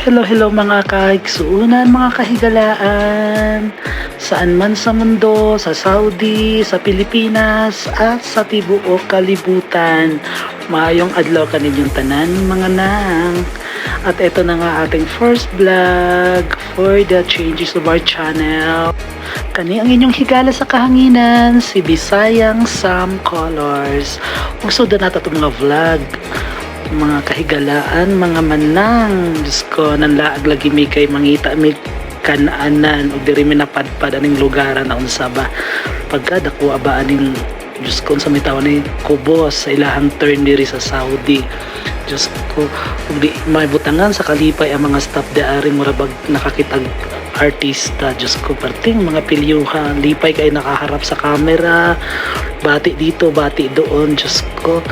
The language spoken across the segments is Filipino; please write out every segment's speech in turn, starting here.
Hello, hello mga kahigsuunan, mga kahigalaan. Saan man sa mundo, sa Saudi, sa Pilipinas, at sa tibuok kalibutan. Maayong adlaw kaninyong tanan, mga nang. At ito na nga ating first vlog for the changes of our channel. Kani ang inyong higala sa kahanginan, si Bisayang Sam Colors. Usod na nato mga vlog mga kahigalaan, mga manang. Diyos ko, nanlaag lagi mi kay mangita mi kanaanan o diri mi napadpad aning lugaran na unsa ba. Pagka dako ba aning Diyos ko sa may tawag ni Kubos sa ilahang turn diri sa Saudi. Diyos ko, kung di may butangan sa kalipay ang mga staff di ari murabag nakakitag artista. Diyos ko, parting mga pilyuhan. Lipay kay nakaharap sa camera. Bati dito, bati doon. Diyos ko,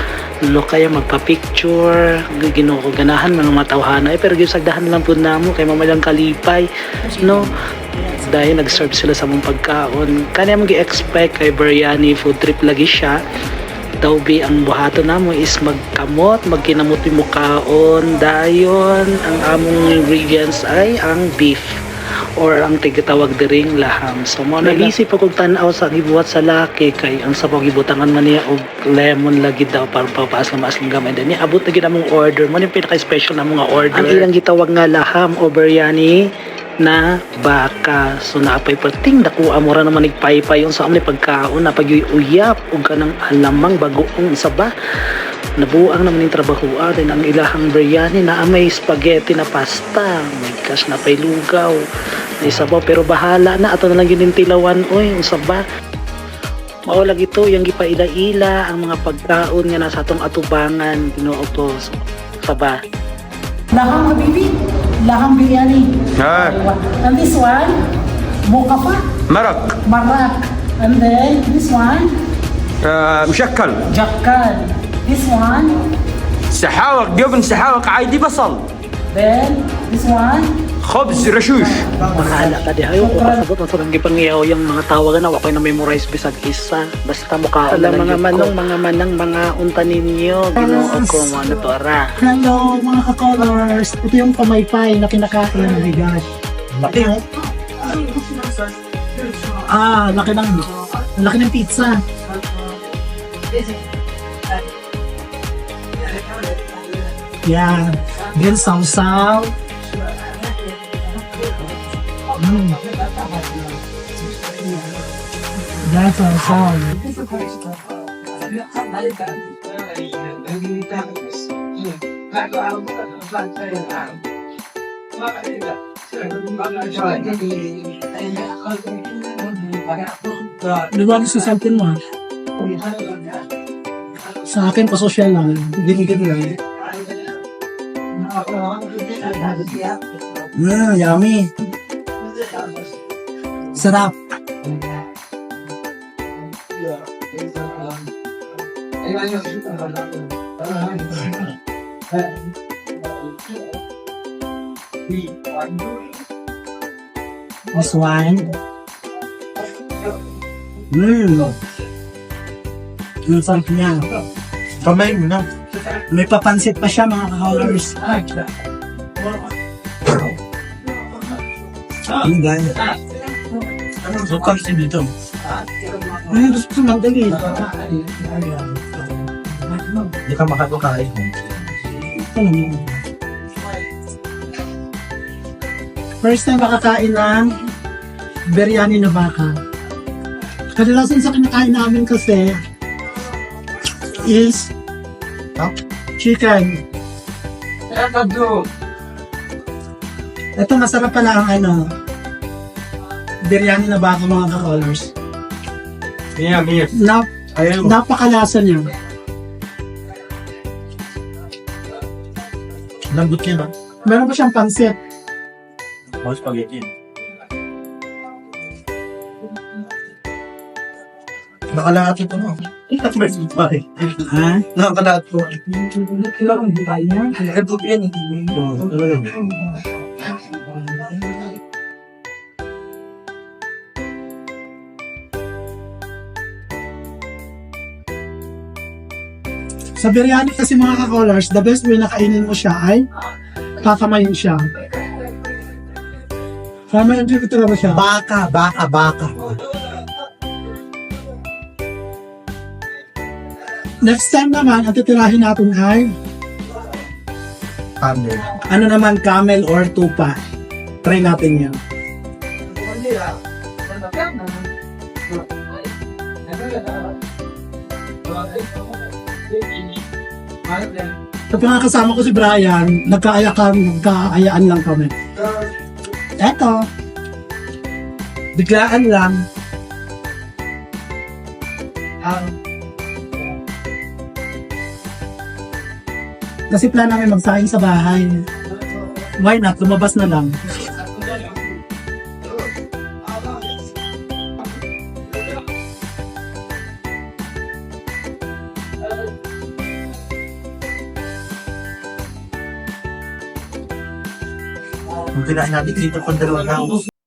lo kaya magpa-picture. Ginoo ganahan mga matawhana. Eh, pero gisagdahan lang po namo kay mamalang kalipay. No? Dahil nag-serve sila sa mong pagkaon. Kanya mong gi-expect kay biryani food trip lagi siya. Tawbi ang buhato namo is magkamot, magkinamot mo kaon, dayon, ang among ingredients ay ang beef or ang tigatawag diring laham. So mo na isip ako tan-aw sa gibuhat sa laki kay ang sabaw gibutangan man niya og lemon lagi daw para papaas na mas ng gamay din. Niya abot na gid among order. Mo ni pinaka-special na mga order. Ang ilang gitawag nga laham o biryani na baka. So naapay perting dako amora naman nigpaypay yung sa amni pagkaon na pagyuyap ug kanang alamang bagoong isa ba nabuang naman yung trabaho din ang ilahang biryani na may spaghetti na pasta my gosh na pay lugaw na isabaw pero bahala na ato na lang yun yung tilawan oy ang saba mao lagi to yung gipaila-ila ang mga pagkaon nga nasa atong atubangan Ginoo ko So, saba Laham habibi, laham biryani. Ah. And this one, mokafa, مرق marak. And then this one, آه مشكل jakkan. This one, سحاوق جبن سحاوق عادي بصل then this one, خبز رشوش Mahala ka di ayo ko kasabot ang sarang gipangyaw yung mga tawagan na wakoy na memorize bisag isa basta mukha Alam mga manong mga manang mga unta ninyo Ginoo ko mo ano to ara Hello mga ka-colors. Ito yung pamaypay na kinakain ng bigas. Laki oh. Ah, laki ng laki ng pizza. Yan. Then sausaw. Mm. Yan sausaw. Di ba gusto sa akin mo? ah? Sa akin, pa-social lang. Ginigin lang. Mmm, yummy. Sarap. This one. Mmm. Ang sarap niya. Kamay mo na. May papansit pa siya mga ka-colors. Ang ganda. So kasi dito. Ay, gusto ko magdali. Hindi ka makatukain. Ito naman. First time makakain ng biryani na baka. Kadalasan sa kinakain namin kasi is chicken. Ito masarap pala ang ano, biryani na baka mga ka-colors. Mia, mia. Na, Ayaw. napakalasa niya. Lambot yan ba? Meron pa siyang pansit. O spaghetti. Nakalahat ito no? May sipay. Ha? Nakalahat po. Kailangan di ba yan? Ito yan. Sa biryani kasi mga ka-colors, the best way na kainin mo siya ay tatamayin siya. Family trip talaga siya. Baka, baka, baka. Next time naman, ang titirahin natin ay Camel. ano naman, camel or tupa. Try natin yan. Sa kasama ko si Brian, nagkaayakan, nagkaayaan lang kami. Eto, Biglaan lang. kasi plan namin magsaing sa bahay. Why not? Lumabas na lang. Kung kinain natin dito kung dalawa na.